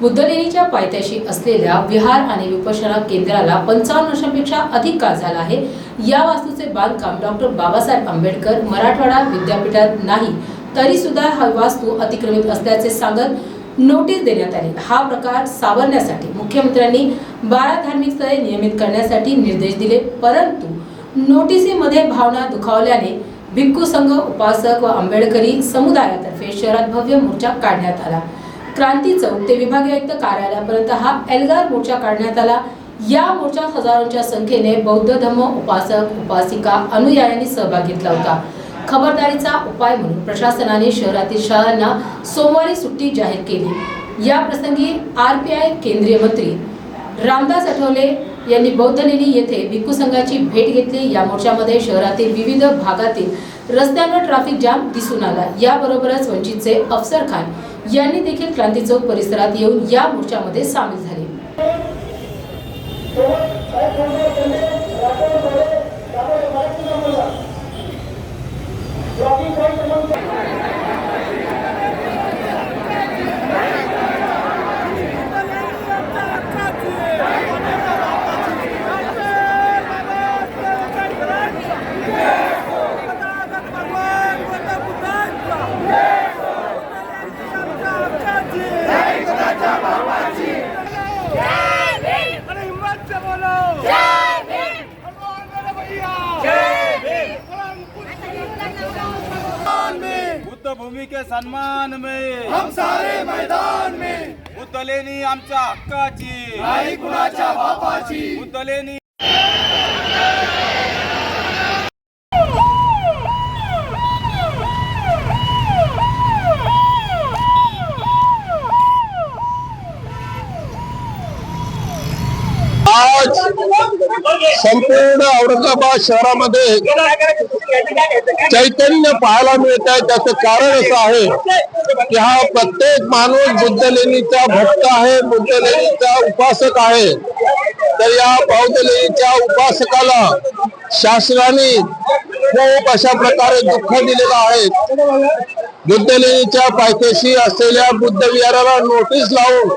बुद्धलेणीच्या पायथ्याशी असलेल्या विहार आणि विपशना केंद्राला पंचावन्न वर्षांपेक्षा अधिक काळ झाला आहे. या वास्तूचे बांधकाम डॉक्टर बाबासाहेब आंबेडकर मराठवाडा विद्यापीठात नाही तरी सुद्धा हा वास्तू अतिक्रमित असल्याचे सांगत नोटीस देण्यात आली. हा प्रकार सावरण्यासाठी मुख्यमंत्र्यांनी बारा धार्मिक स्थळे नियमित करण्यासाठी निर्देश दिले परंतु नोटिसीमध्ये भावना दुखावल्याने भिक्खू संघ उपासक व आंबेडकरी समुदायातर्फे शहरात भव्य मोर्चा काढण्यात आला. क्रांती चौक ते विभागीय आयुक्त कार्यालयापर्यंत हा एल्गार मोर्चा काढण्यात आला. या मोर्चात हजारोंच्या संख्येने बौद्ध धम्म उपासक उपासिका अनुयायांनी सहभाग घेतला होता. खबरदारीचा उपाय म्हणून प्रशासनाने शहरातील शाळांना सोमवारी सुट्टी जाहीर केली. या प्रसंगी आर पी आय केंद्रीय मंत्री रामदास आठवले यांनी बौद्धलेणी येथे भिक्खू संघाची भेट घेतली. या मोर्चामध्ये शहरातील विविध भागातील रस्त्यांवर ट्रॅफिक जाम दिसून आला. याबरोबरच वंचितचे अफसर खान यांनी देखील क्रांती चौक परिसरात येऊन या मोर्चामध्ये सामील झाले. अरे भूमि के सम्मान में। हम सारे मैदान में। लेणी आमच्या हक्काची। नाही कुणाच्या बापाची। बुद्ध लेणी आज संपूर्ण औरंगाबाद शहरामध्ये चैतन्य पाहायला मिळत आहे. त्याचं कारण असं आहे की हा प्रत्येक माणूस बुद्ध लेणीचा भक्त आहे बुद्ध लेणीचा उपासक आहे. तर या बौद्ध लेणीच्या उपासकाला शासनाने खूप अशा प्रकारे दुःख दिलेलं आहे. बुद्धलेणीच्या पायथ्याशी असलेल्या बुद्ध विहाराला नोटीस लावून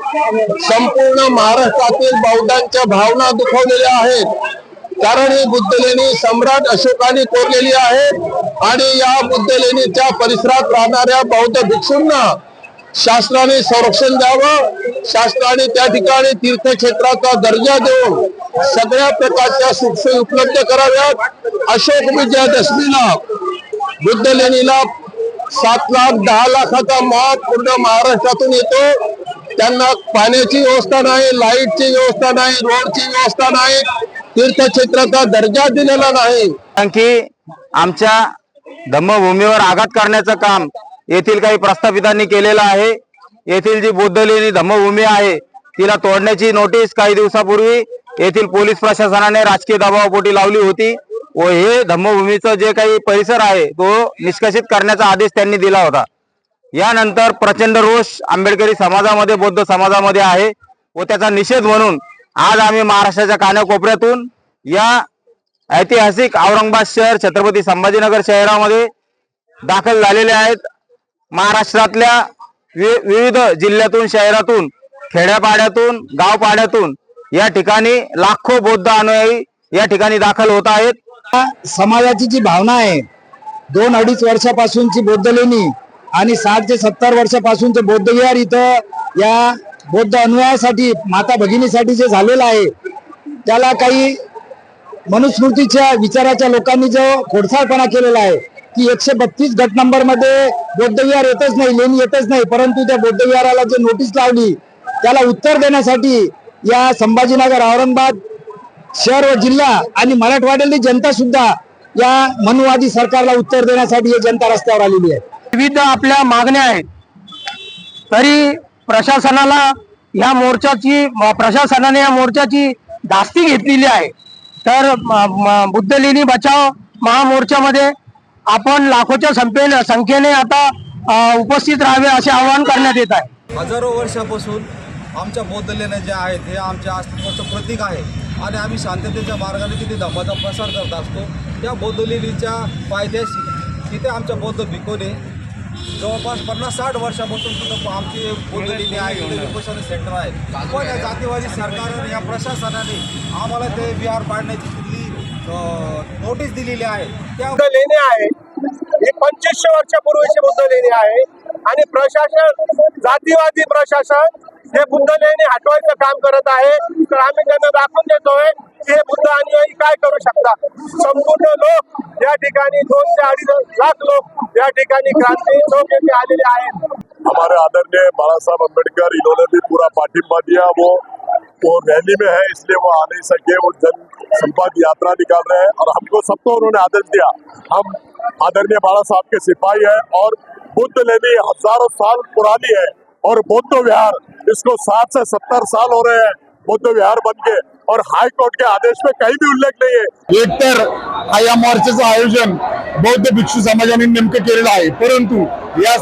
संपूर्ण महाराष्ट्रातील बौद्धांच्या भावना दुखवलेल्या आहेत. कारण ही बुद्ध लेणी सम्राट अशोकाने कोरलेली आहे आणि या बुद्ध लेणीच्या परिसरात राहणाऱ्या बौद्ध भिक्षूंना शासनाने संरक्षण द्यावं. शासनाने त्या ठिकाणी तीर्थक्षेत्राचा दर्जा देऊन सगळ्या प्रकारच्या सुखसोयी उपलब्ध कराव्यात. अशोक विजयादशमीला बुद्ध लेणीला सात लाख दहा लाखाचा मॉब पूर्ण महाराष्ट्रातून येतो. त्यांना पाण्याची व्यवस्था नाही लाईटची व्यवस्था नाही रोडची व्यवस्था नाही तीर्थक्षेत्राचा दर्जा दिलेला नाही. कारण की आमच्या धम्मभूमीवर आघात करण्याचं काम येथील काही प्रस्थापितांनी केलेलं आहे. येथील जी बौद्धलेणी धम्मभूमी आहे तिला तोडण्याची नोटीस काही दिवसापूर्वी येथील पोलीस प्रशासनाने राजकीय दबावापोटी लावली होती व हे धम्मभूमीचं जे काही परिसर आहे तो निष्कासित करण्याचा आदेश त्यांनी दिला होता. यानंतर प्रचंड रोष आंबेडकरी समाजामध्ये बौद्ध समाजामध्ये आहे व त्याचा निषेध म्हणून आज आम्ही महाराष्ट्राच्या कानाकोपऱ्यातून या ऐतिहासिक औरंगाबाद शहर छत्रपती संभाजीनगर शहरामध्ये दाखल झालेले आहेत. महाराष्ट्रातल्या वि- विविध जिल्ह्यातून शहरातून खेड्यापाड्यातून गावपाड्यातून या ठिकाणी लाखो बौद्ध अनुयायी या ठिकाणी दाखल होत आहेत. समाजाची जी भावना आहे दोन अडीच वर्षापासूनची बौद्ध लेणी आणि साठ ते सत्तर वर्षापासूनचे बौद्ध विहार इथं या बौद्ध अनुयायासाठी माता भगिनीसाठी जे झालेलं आहे त्याला काही मनुस्मृतीच्या विचाराच्या लोकांनी जो खोडसाळपणा केलेला आहे की एकशे बत्तीस गट नंबरमध्ये बौद्धविहार येतच नाही लेणी येतच नाही परंतु त्या बौद्धविहाराला जे नोटीस लावली त्याला उत्तर देण्यासाठी या संभाजीनगर औरंगाबाद शहर व जिल्हा आणि मराठवाड्यातली जनता सुद्धा या मनुवादी सरकारला उत्तर देण्यासाठी ही जनता रस्त्यावर आलेली आहे. विविध आपल्या मागण्या आहेत. तरी प्रशासनाला या मोर्चाची प्रशासनाने या मोर्चाची धास्ती घेतलेली आहे. तर बुद्धलेणी बचाव महामोर्चामध्ये आपण लाखोच्या संख्येने संख्येने आता उपस्थित राहावे असे आवाहन करण्यात येत आहे. हजारो वर्षापासून आमच्या बौद्ध लेण्या ज्या आहेत हे आमच्या अस्तित्वाचं प्रतीक आहे. आणि आम्ही शांततेच्या मार्गाने तिथे धम्माचा प्रसार करत असतो त्या बौद्ध लेणीच्या पायथ्याशी तिथे आमच्या बौद्ध भिकोने जवळपास पन्नास साठ वर्षापासून सुद्धा आमची बोललेली आहे इथे सेंटर आहे. पण या जातीवादी सरकारने या प्रशासनाने आम्हाला ते विहार पाडण्याची तिथली नोटीस दिलेली आहे. त्या लेणे आहे हे पंचवीसशे वर्षापूर्वीची बुद्ध लेणी आहे आणि प्रशासन जातीवादी प्रशासन हे बुद्ध लेणी हटवायचं काम करत आहे. तर आम्ही त्यांना दाखवून देतोय हे बुद्ध अनुयायी काय करू शकतात. संपूर्ण लोक या ठिकाणी दोन ते अडीच लाख लोक या ठिकाणी क्रांती चौक येथे आलेले आहेत. हमारे आदरणीय बाला साहब अंबेडकर इन्होंने भी पूरा पाठिंबा दिया. वो वो रैली में है, इसलिए वो आ नहीं सके. वो जन संपर्क यात्रा निकाल रहे हैं और हमको सबको उन्होंने आदेश दिया. हम आदरणीय बाला साहब के सिपाही हैं और बुद्ध लेनी हज़ारों साल पुरानी है. और बौद्ध विहार इसको सात से सत्तर साल हो रहे हैं बौद्ध विहार बन के। और हाई कोर्ट के आदेश में कहीं भी उल्लेख नहीं है। एकतर हा या मोर्चाचं आयोजन बौद्ध भिक्षू समाजाने नेमकं केलेलं आहे. परंतु या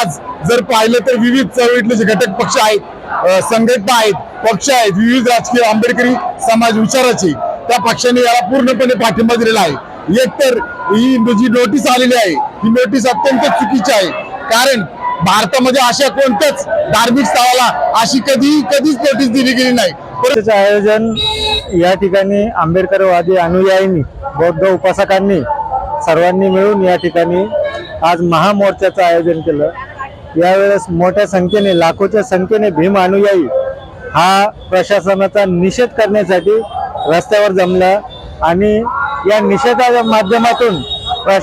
आज जर पाहिलं तर विविध चळवळीतले जे घटक पक्ष आहेत संघटना आहेत पक्ष आहेत विविध राजकीय आंबेडकरी समाज विचाराचे त्या पक्षाने याला पूर्णपणे पाठिंबा दिलेला आहे. एकतर ही जी नोटीस आलेली आहे ही नोटीस अत्यंत चुकीची आहे. कारण भारतामध्ये अशा कोणत्याच धार्मिक स्थळाला अशी कधी कधीच नोटीस दिली गेली नाही. आयोजन या ठिकाणी आंबेडकरवादी अनुयायींनी बौद्ध उपासकांनी सर्वांनी मिळून या ठिकाणी आज महामोर्चाचं आयोजन केलं. यावेळेस मोठ्या संख्येने लाखोच्या संख्येने भीम अनुयायी हा प्रशासनाचा निषेध करण्यासाठी रस्त्यावर जमला आणि या निषेधाच्या माध्यमातून